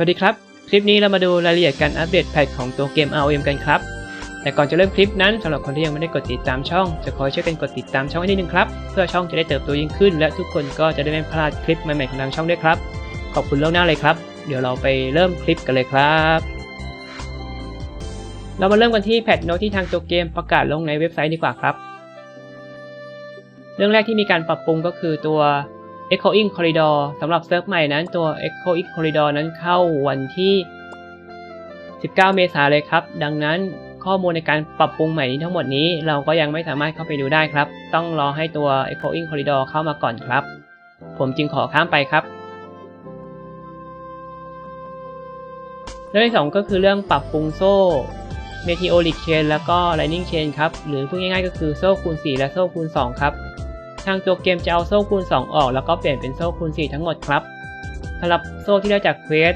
สวัสดีครับ คลิปนี้เรามาดูรายละเอียดการอัปเดตแพทของตัวเกม ROM กันครับ แต่ก่อนจะเริ่มคลิปนั้นสำหรับคนที่ยังไม่ได้กดติดตามช่อง จะขอช่วยกันกดติดตามช่องให้นิดนึงครับ เพื่อช่องจะได้เติบโตยิ่งขึ้น และทุกคนก็จะได้ไม่พลาดคลิปใหม่ๆของทางช่องด้วยครับ ขอบคุณล่วงหน้าเลยครับ เดี๋ยวเราไปเริ่มคลิปกันเลยครับ เรามาเริ่มกันที่แพทโน้ตที่ทางตัวเกมประกาศลงในเว็บไซต์ดีกว่าครับ เรื่องแรกที่มีการปรับปรุงก็คือตัว Echoing Corridor สำหรับเซิร์ฟใหม่นั้นตัว Echoing Corridor นั้นเข้าวันที่ 19 เมษายนเลยครับ ดังนั้นข้อมูลในการปรับปรุงใหม่นี้ทั้งหมดนี้ เราก็ยังไม่สามารถเข้าไปดูได้ครับ ต้องรอให้ตัว Echoing Corridor เข้ามาก่อนครับ ผมจึงขอข้ามไปครับเรื่องที่สองก็คือเรื่องปรับปรุงโซ่ Meteoric Chain แล้วก็ Lightning Chain ครับ หรือพูดง่ายๆก็คือโซ่คูณ 4 และโซ่คูณ 2 ครับ ทางตัวเกมจะเอาโซ่คูณ 2 ออก แล้วก็เปลี่ยนเป็นโซ่คูณ 4 ทั้งหมดครับสำหรับโซ่ที่ได้จากเควส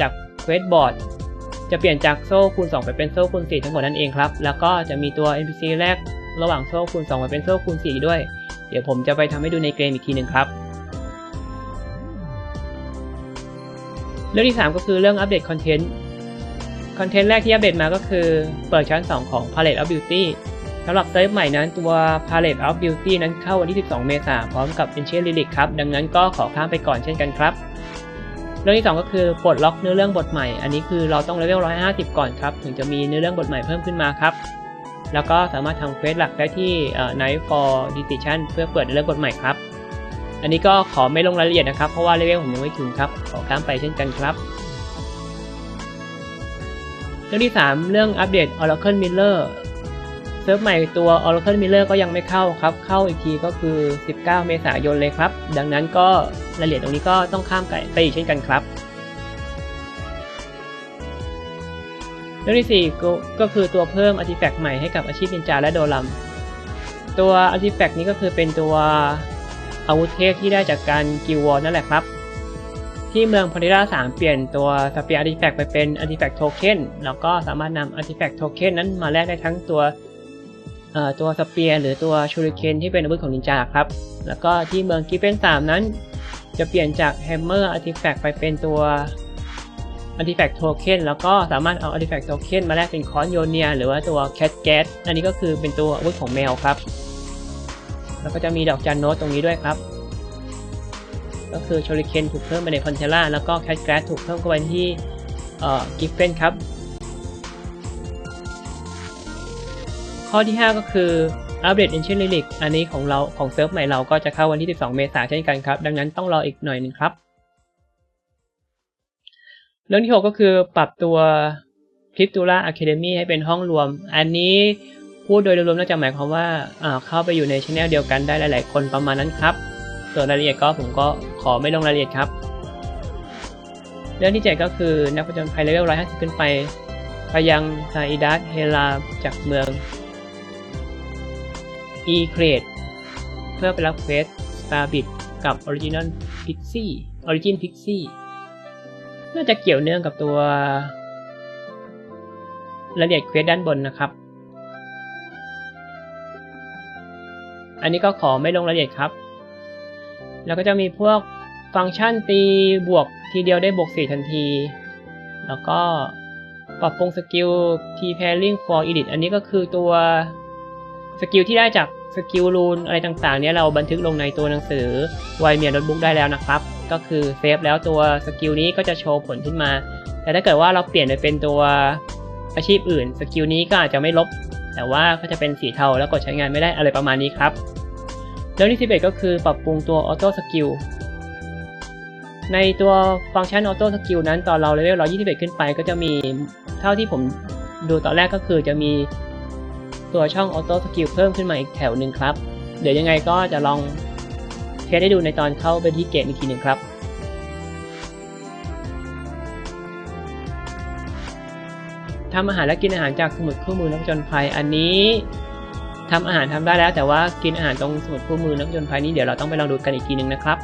จากเควสบอร์ดจะเปลี่ยนจากโซ่คูณ 2 ไปเป็นโซ่คูณ 4 ทั้งหมดนั่นเองครับ แล้วก็จะมีตัว NPC แรกระหว่างโซ่คูณ 2 ไปเป็นโซ่คูณ 4 ด้วย เดี๋ยวผมจะไปทำให้ดูในเกมอีกทีหนึ่งครับ เรื่องที่ 3 ก็คือเรื่องอัปเดตคอนเทนต์ คอนเทนต์แรกที่อัปเดตมาก็คือเปิดชั้น 2 ของ Palette of Beauty สำหรับเซิร์ฟใหม่นั้นตัว Palette of Beauty นั้นเข้าวันที่ 12 เมษายนพร้อมกับ Ancient Relic ครับ ดังนั้นก็ขอข้ามไปก่อนเช่นกันครับ เรื่องที่ 2 ก็คือปลดล็อกเนื้อเรื่องบทใหม่ อันนี้คือเราต้องเลเวล 150 ก่อนครับ ถึงจะมีเนื้อเรื่องบทใหม่เพิ่มขึ้นมาครับ แล้วก็สามารถทำเควสหลักได้ที่ Night for Decision เพื่อเปิดเรื่องบทใหม่ครับ อันนี้ก็ขอไม่ลงรายละเอียดนะครับ เพราะว่าเลเวลผมยังไม่ถึงครับ ขอข้ามไปเช่นกันครับเรื่องที่ 3 เรื่องอัปเดต Oracle Miller เซิร์ฟใหม่ตัว Oracle Miller ก็ยังไม่เข้าครับ เข้าอีกทีก็คือ 19 เมษายนเลยครับ ดังนั้นก็รายละเอียดตรงนี้ก็ต้องข้ามไปอีกเช่นกันครับเรื่องที่4ก็ก็คือตัวเพิ่มอาร์ติแฟกต์ใหม่ให้กับอาชีพนินจาและโดลัม ตัวอาร์ติแฟกต์นี้ก็คือเป็นตัวอาวุธเทพที่ได้จากการกิลวอร์นั่นแหละครับ ที่เมืองพาริรา3เปลี่ยนตัวสเปียร์อาร์ติแฟกต์ไปเป็นอาร์ติแฟกต์โทเค็นแล้วก็สามารถนำอาร์ติแฟกต์โทเค็นนั้นมาแลกได้ทั้งตัว ตัวสเปียร์หรือตัวชูริเคนที่เป็นอาวุธของนินจาครับ แล้วก็ที่เมืองกิฟเฟน3 นั้น จะเปลี่ยนจากแฮมเมอร์อาร์ติแฟกต์ไปเป็นตัวอาร์ติแฟกต์โทเค็นแล้วก็สามารถเอาอาร์ติแฟกต์โทเค็นมาแลกเป็นคอนโยเนียหรือว่าตัวแคทแก๊สอันนี้ก็คือเป็นตัวอาวุธของแมวครับ แล้วก็จะมีดอกจันโนตตรงนี้ด้วยครับ ก็คือโชริเคนถูกเพิ่มไปในคอนเทล่าแล้วก็แคทแกสถูกเพิ่มเข้าไปที่กิฟเฟนครับ ข้อที่ 5 ก็คืออัปเดต Ancient Relic อันนี้ของเราของเซิร์ฟใหม่เราก็จะเข้าวันที่ 12 เมษายนเช่นกันครับ ดังนั้นต้องรออีกหน่อยหนึ่งครับ เรื่องที่ 6 ก็คือปรับตัว c r y p t u l a Academy ให้เป็นห้องรวม อันนี้พูดโดยรวมน่าจะหมายความว่าเข้าไปอยู่ในช anel เดียวกันได้หลาย ๆ คนประมาณนั้นครับ ส่วนรายละเอียดก็ผมก็ขอไม่ลงรายละเอียดครับ เรื่องที่ 7 ก็คือนักผจญภัยเลเวล150 ขึ้นไป ไปยังซาอิดัสเฮลาจากเมือง e c r a t e เพื่อไปรับเควส Starbit กับ Original Pixie Origin Pixie น่าจะเกี่ยวเนื่องกับตัวรายละเอียดเควสด้านบนนะครับ อันนี้ก็ขอไม่ลงรายละเอียดครับ แล้วก็จะมีพวกฟังก์ชันตีบวกทีเดียวได้บวก 4 ทันที แล้วก็ปรับปรุงสกิล T pairing for edit อันนี้ก็คือตัวสกิลที่ได้จาก สกิลรูนอะไรต่างๆ เนี้ยเราบันทึกลงในตัวหนังสือไวเมียโน้ตบุ๊กได้แล้วนะครับ ก็คือเซฟแล้วตัวสกิลนี้ก็จะโชว์ผลขึ้นมา แต่ถ้าเกิดว่าเราเปลี่ยนไปเป็นตัวอาชีพอื่นสกิลนี้ก็อาจจะไม่ลบ แต่ว่าก็จะเป็นสีเทาแล้วกดใช้งานไม่ได้อะไรประมาณนี้ครับเรื่องที่11ก็คือปรับปรุงตัวออโต้สกิลในตัวฟังก์ชันออโต้สกิลนั้นตอนเราเลเวล121 ขึ้นไป ก็จะมีเท่าที่ผมดูตอนแรกก็คือจะมี ตัวช่องออโต้สกิลเพิ่มขึ้นมาอีกแถวหนึ่งครับ เดี๋ยวยังไงก็จะลองเทสให้ดูในตอนเข้าไปที่เกมอีกทีหนึ่งครับทำอาหารและกินอาหารจากสมุดคู่มือนักจญภัยอันนี้ทำอาหารทำได้แล้ว แต่ว่ากินอาหารตรงสมุดคู่มือนักจญภัยนี้เดี๋ยวเราต้องไปลองดูกันอีกทีหนึ่งนะครับ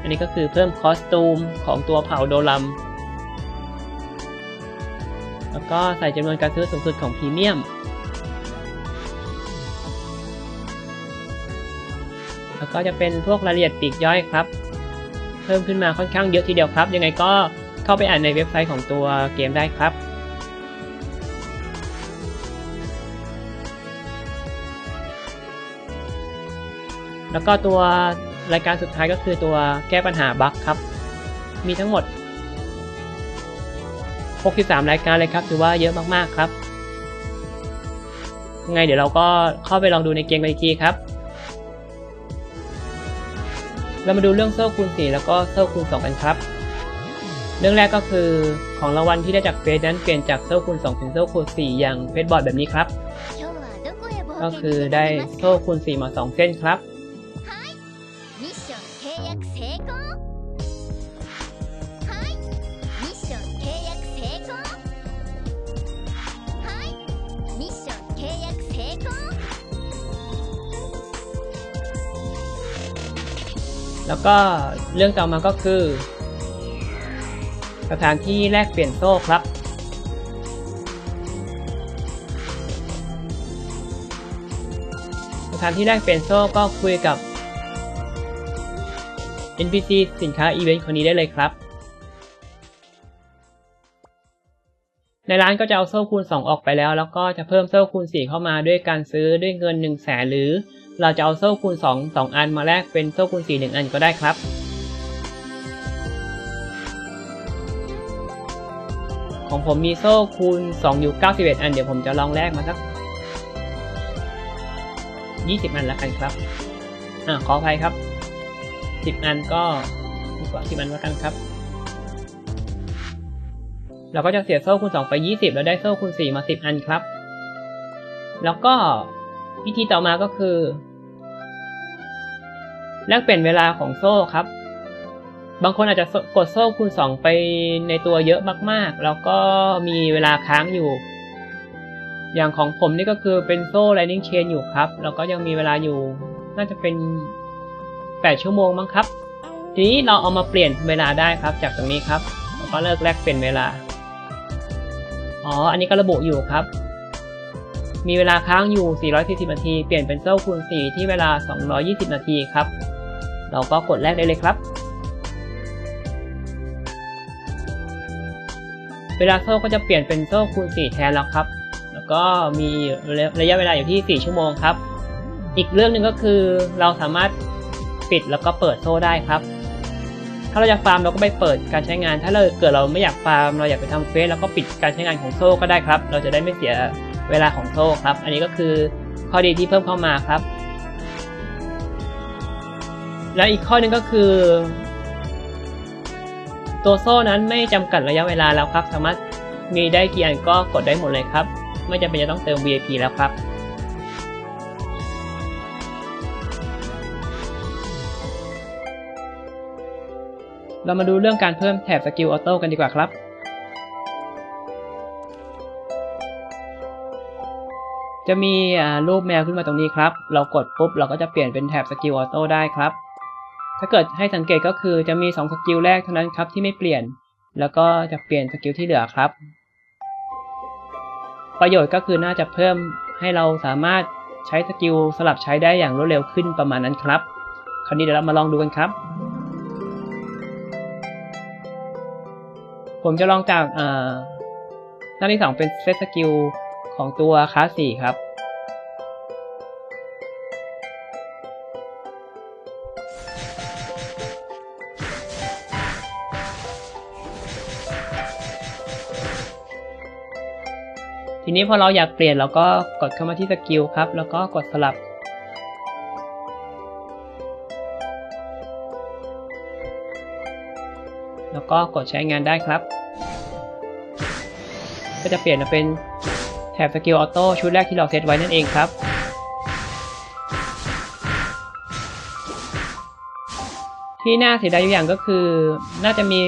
อันนี้ก็คือเพิ่มคอสตูมของตัวเผาโดลัมแล้วก็ใส่จำนวนการซื้อสูงสุดของพรีเมียม แล้วก็จะเป็นพวกรายละเอียดปีกย่อยครับ เพิ่มขึ้นมาค่อนข้างเยอะทีเดียวครับ ยังไงก็เข้าไปอ่านในเว็บไซต์ของตัวเกมได้ครับแล้วก็ตัวรายการสุดท้ายก็คือตัวแก้ปัญหาบั๊กครับ มีทั้งหมด 63 รายการเลยครับ ถือว่าเยอะมากๆครับยังไงเดี๋ยวเราก็เข้าไปลองดูในเกมกันอีกทีครับ เรามาดูเรื่องโซ่คูณ 4 แล้วก็โซ่คูณ 2 กันครับ เรื่องแรกก็คือของรางวัลที่ได้จากเฟสนั้นเปลี่ยนจากโซ่คูณ 2 เป็นโซ่คูณ 4 อย่างเฟสบอร์ดแบบนี้ครับ ก็คือได้โซ่คูณ 4 มา 2 เส้นครับ แล้วก็เรื่องต่อมาก็คือ สถานที่แลกเปลี่ยนโซ่ครับ สถานที่แลกเปลี่ยนโซ่ก็คุยกับ NPC สินค้าอีเวนต์คนนี้ได้เลยครับ ในร้านก็จะเอาโซ่คูณ 2 ออกไปแล้ว แล้วก็จะเพิ่มโซ่คูณ 4 เข้ามาด้วยการซื้อด้วยเงิน 1 0 0 0 0แสนหรือ เราจะเอาโซ่คูณ 2 2 อันมาแลกเป็นโซ่คูณ 4 1 อันก็ได้ครับ ของผมมีโซ่คูณ 2 อยู่ 91 อัน เดี๋ยวผมจะลองแลกมาสัก 20 อันล้วกันครับ อ่าขออภัยครับ 10 อันก็ดีกว่า 10 อันล้วกันครับเราก็จะเสียโซ่คูณ 2 ไป 20 แล้วได้โซ่คูณ 4 มา 10 อันครับ แล้วก็ วิธีต่อมาก็คือ แลกเปลี่ยนเวลาของโซ่ครับ บางคนอาจจะกดโซ่คูณ 2 ไปในตัวเยอะมากๆ แล้วก็มีเวลาค้างอยู่ อย่างของผมนี่ก็คือเป็นโซ่ Lightning Chain อยู่ครับ แล้วก็ยังมีเวลาอยู่ น่าจะเป็น 8 ชั่วโมงมั้งครับ ทีนี้เราเอามาเปลี่ยนเวลาได้ครับ จากตรงนี้ครับแล้วก็เลิกแลกเปลี่ยนเวลา อ๋อ อันนี้ก็ระบุอยู่ครับ มีเวลาค้างอยู่ 440 นาที เปลี่ยนเป็นโซ่คูณ 4 ที่เวลา 220 นาทีครับ เราก็กดแลกได้เลยครับ เวลาโซ่ก็จะเปลี่ยนเป็นโซ่คูณ 4 แทนแล้วครับ แล้วก็มีระยะเวลาอยู่ที่ 4 ชั่วโมงครับ อีกเรื่องหนึ่งก็คือเราสามารถปิดแล้วก็เปิดโซ่ได้ครับ ถ้าเราอยากฟาร์มเราก็ไปเปิดการใช้งาน ถ้าเราเกิดเราไม่อยากฟาร์มเราอยากไปทำเควสเราก็ปิดการใช้งานของโซ่ก็ได้ครับ เราจะได้ไม่เสีย เวลาของโซ่ครับ อันนี้ก็คือข้อดีที่เพิ่มเข้ามาครับ และอีกข้อหนึงก็คือ ตัวโซ่นั้นไม่จำกัดระยะเวลาแล้วครับ สามารถมีได้กี่อันก็กดได้หมดเลยครับ ไม่จำเป็นจะต้องเติม VIP แล้วครับเรามาดูเรื่องการเพิ่มแถบสกิลออโต้กันดีกว่าครับ จะมีรูปแมวขึ้นมาตรงนี้ครับ เรากดปุ๊บเราก็จะเปลี่ยนเป็นแถบสกิลออโต้ได้ครับ ถ้าเกิดให้สังเกตก็คือจะมี2สกิลแรกเท่านั้นครับที่ไม่เปลี่ยน แล้วก็จะเปลี่ยนสกิลที่เหลือครับ ประโยชน์ก็คือน่าจะเพิ่มให้เราสามารถใช้สกิลสลับใช้ได้อย่างรวดเร็วขึ้นประมาณนั้นครับ คราวนี้เดี๋ยวเรามาลองดูกันครับ ผมจะลองจากอ่าหน้าที่สองเป็นเซตสกิล ของตัวคลาสสี่ครับ ทีนี้พอเราอยากเปลี่ยนเราก็กดเข้ามาที่สกิลครับ แล้วก็กดสลับแล้วก็กดใช้งานได้ครับ ก็จะเปลี่ยนมาเป็น แถบสกิลออโต้ชุดแรกที่เราเซตไว้นั่นเองครับ ที่น่าเสียดายอยู่อย่างก็คือ น่าจะมี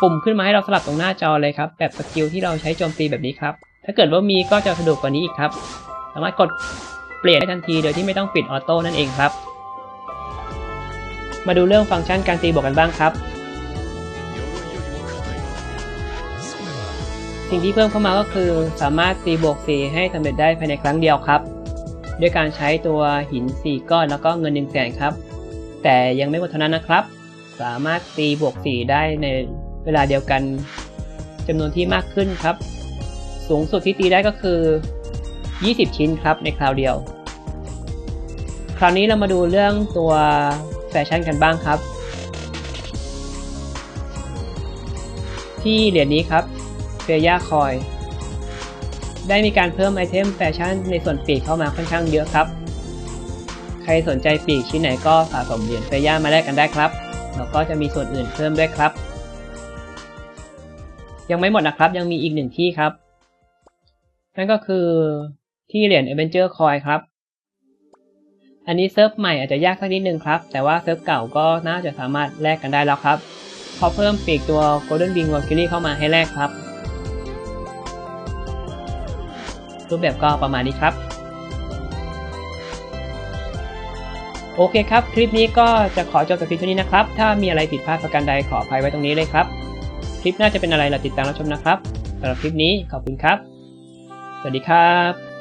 ปุ่มขึ้นมาให้เราสลับตรงหน้าจอเลยครับ แบบสกิลที่เราใช้โจมตีแบบนี้ครับ ถ้าเกิดว่ามีก็จะสะดวกกว่านี้อีกครับ สามารถกดเปลี่ยนได้ทันทีโดยที่ไม่ต้องปิดออโต้นั่นเองครับ มาดูเรื่องฟังก์ชันการตีบวกกันบ้างครับ สิ่งที่เพิ่มเข้ามาก็คือสามารถตีบวก4ให้สำเร็จได้ภายในครั้งเดียวครับ ด้วยการใช้ตัวหิน 4 ก้อนแล้วก็เงิน1 0 0 0 0แสนครับ แต่ยังไม่หมดเท่านั้นนะครับ สามารถตีบวก4ได้ในเวลาเดียวกันจำนวนที่มากขึ้นครับ สูงสุดที่ตีได้ก็คือ 20 ชิ้นครับในคราวเดียว คราวนี้เรามาดูเรื่องตัวแฟชั่นกันบ้างครับ ที่เหรียญนี้ครับ เฟีย่าคอย ได้มีการเพิ่มไอเทมแฟชั่นในส่วนปีกเข้ามาค่อนข้างเยอะครับ ใครสนใจปีกชิ้นไหนก็สะสมเหรียญเฟีย่ามาแลกกันได้ครับ แล้วก็จะมีส่วนอื่นเพิ่มด้วยครับ ยังไม่หมดนะครับ ยังมีอีกหนึ่งที่ครับ นั่นก็คือที่เหรียญ Avenger Coin ครับอันนี้เซิร์ฟใหม่อาจจะยากสักนิดนึงครับ แต่ว่าเซิร์ฟเก่าก็น่าจะสามารถแลกกันได้แล้วครับเขาเพิ่มปีกตัว Golden Wing Valkyrie เข้ามาให้แลกครับ รูปแบบก็ประมาณนี้ครับ โอเคครับ คลิปนี้ก็จะขอจบแต่เพียงเท่านี้นะครับ ถ้ามีอะไรผิดพลาดประการใดขออภัยไว้ตรงนี้เลยครับ คลิปหน้าจะเป็นอะไรเราติดตามรับชมนะครับสำหรับคลิปนี้ขอบคุณครับ สวัสดีครับ